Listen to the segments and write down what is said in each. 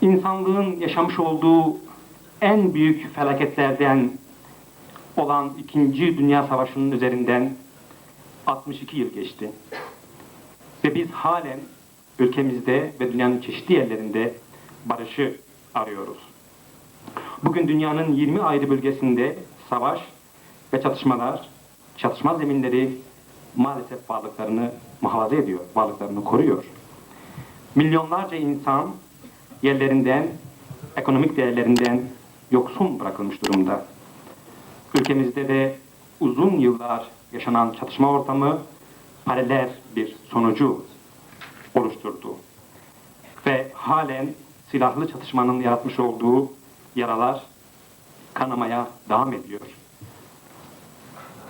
insanlığın yaşamış olduğu en büyük felaketlerden olan İkinci Dünya Savaşı'nın üzerinden 62 yıl geçti. Ve biz halen ülkemizde ve dünyanın çeşitli yerlerinde barışı arıyoruz. Bugün dünyanın 20 ayrı bölgesinde savaş ve çatışmalar, çatışma zeminleri maalesef varlıklarını muhafaza ediyor, varlıklarını koruyor. Milyonlarca insan yerlerinden, ekonomik değerlerinden yoksun bırakılmış durumda. Ülkemizde de uzun yıllar yaşanan çatışma ortamı paralel bir sonucu oluşturdu. Ve halen silahlı çatışmanın yaratmış olduğu yaralar kanamaya devam ediyor.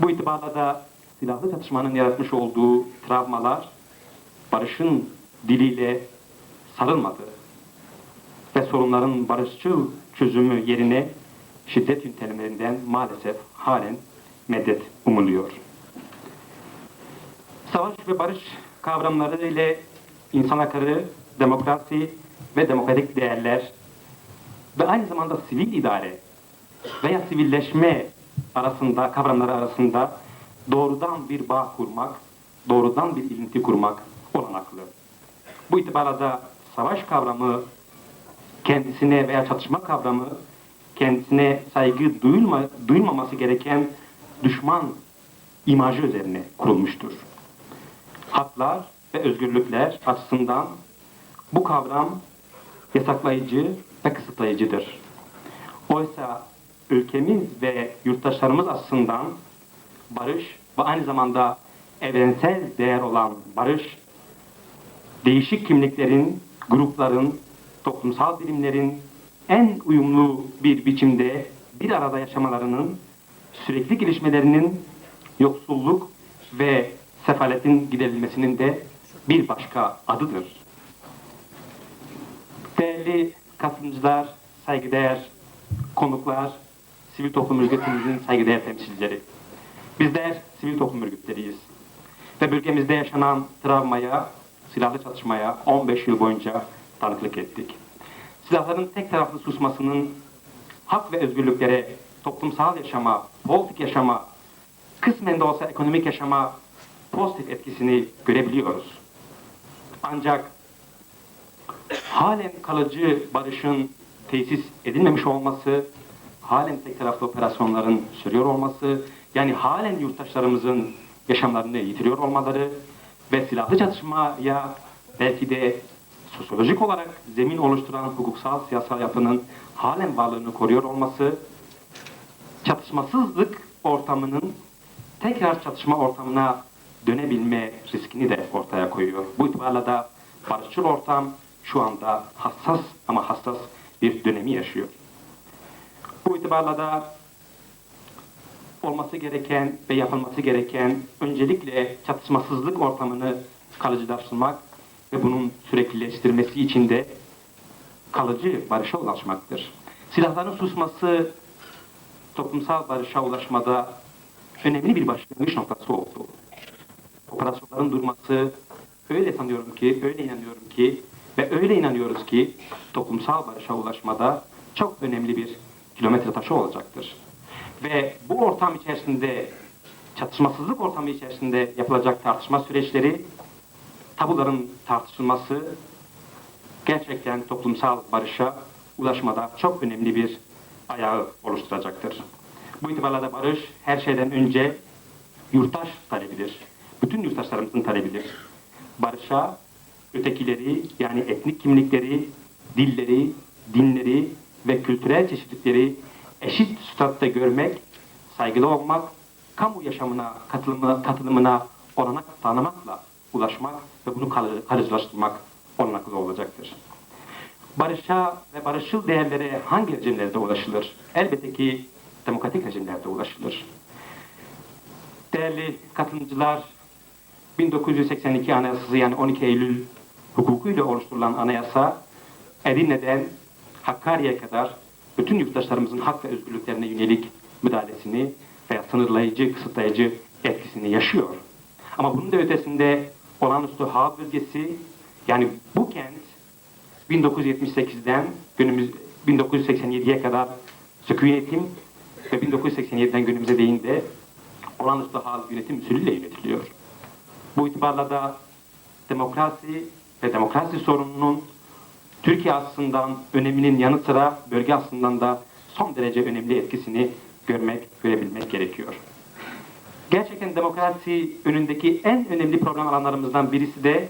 Bu itibarla da silahlı çatışmanın yaratmış olduğu travmalar barışın diliyle sarılmadı. Sorunların barışçıl çözümü yerine şiddet yöntemlerinden maalesef halen medet umuluyor. Savaş ve barış kavramları ile insan hakları, demokrasi ve demokratik değerler ve aynı zamanda sivil idare veya sivilleşme arasında, kavramları arasında doğrudan bir bağ kurmak, doğrudan bir ilinti kurmak olanaklı. Bu itibarla da savaş kavramı kendisine veya çatışma kavramı kendisine saygı duyulma, duyulmaması gereken düşman imajı üzerine kurulmuştur. Haklar ve özgürlükler açısından bu kavram yasaklayıcı ve kısıtlayıcıdır. Oysa ülkemiz ve yurttaşlarımız açısından barış ve aynı zamanda evrensel değer olan barış, değişik kimliklerin, grupların, toplumsal birimlerin en uyumlu bir biçimde bir arada yaşamalarının, sürekli gelişmelerinin yoksulluk ve sefaletin giderilmesinin de bir başka adıdır. Değerli katılımcılar, saygıdeğer konuklar, sivil toplum örgütümüzün saygıdeğer temsilcileri. Bizler sivil toplum örgütleriyiz. Ve bölgemizde yaşanan travmaya, silahlı çatışmaya 15 yıl boyunca tanıklık ettik. Silahların tek taraflı susmasının hak ve özgürlüklere, toplumsal yaşama, politik yaşama, kısmen de olsa ekonomik yaşama pozitif etkisini görebiliyoruz. Ancak halen kalıcı barışın tesis edilmemiş olması, halen tek taraflı operasyonların sürüyor olması, yani halen yurttaşlarımızın yaşamlarını yitiriyor olmaları ve silahlı çatışmaya belki de sosyolojik olarak zemin oluşturan hukuksal siyasal yapının halen varlığını koruyor olması, çatışmasızlık ortamının tekrar çatışma ortamına dönebilme riskini de ortaya koyuyor. Bu itibarla da barışçıl ortam şu anda hassas ama hassas bir dönemi yaşıyor. Bu itibarla da olması gereken ve yapılması gereken öncelikle çatışmasızlık ortamını kalıcılaştırmak ve bunun süreklileştirmesi için de kalıcı barışa ulaşmaktır. Silahların susması toplumsal barışa ulaşmada önemli bir başlangıç noktası oldu. Operasyonların durması öyle sanıyorum ki, öyle inanıyorum ki ve öyle inanıyoruz ki toplumsal barışa ulaşmada çok önemli bir kilometre taşı olacaktır. Ve bu ortam içerisinde, çatışmasızlık ortamı içerisinde yapılacak tartışma süreçleri, tabuların tartışılması gerçekten toplumsal barışa ulaşmada çok önemli bir ayağı oluşturacaktır. Bu itibarla da barış her şeyden önce yurttaş talebidir. Bütün yurttaşlarımızın talebidir. Barışa ötekileri yani etnik kimlikleri, dilleri, dinleri ve kültürel çeşitlilikleri eşit statüde görmek, saygılı olmak, kamu yaşamına katılımına, katılımına olanak tanımakla ulaşmak ve bunu kalı- kalıcılaştırmak olanaklı olacaktır. Barışa ve barışçıl değerlere hangi rejimlerde ulaşılır? Elbette ki demokratik rejimlerde ulaşılır. Değerli katılımcılar, 1982 Anayasası yani 12 Eylül hukukuyla oluşturulan anayasa Edirne'den Hakkari'ye kadar bütün yurttaşlarımızın hak ve özgürlüklerine yönelik müdahalesini veya sınırlayıcı, kısıtlayıcı etkisini yaşıyor. Ama bunun da ötesinde olağanüstü hava bölgesi yani bu kent 1978'den günümüz 1987'ye kadar sıkı yönetim ve 1987'den günümüze değin de olağanüstü hal yönetim usulüyle yönetiliyor. Bu itibarla da demokrasi ve demokrasi sorununun Türkiye açısından öneminin yanı sıra bölge açısından da son derece önemli etkisini görmek, görebilmek gerekiyor. Gerçekten demokrasi önündeki en önemli problem alanlarımızdan birisi de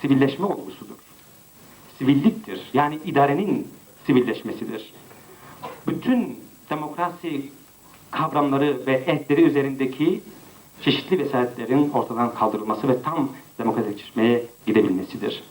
sivilleşme olgusudur. Sivilliktir. Yani idarenin sivilleşmesidir. Bütün demokrasi kavramları ve etleri üzerindeki çeşitli vesayetlerin ortadan kaldırılması ve tam demokratikleşmeye gidebilmesidir.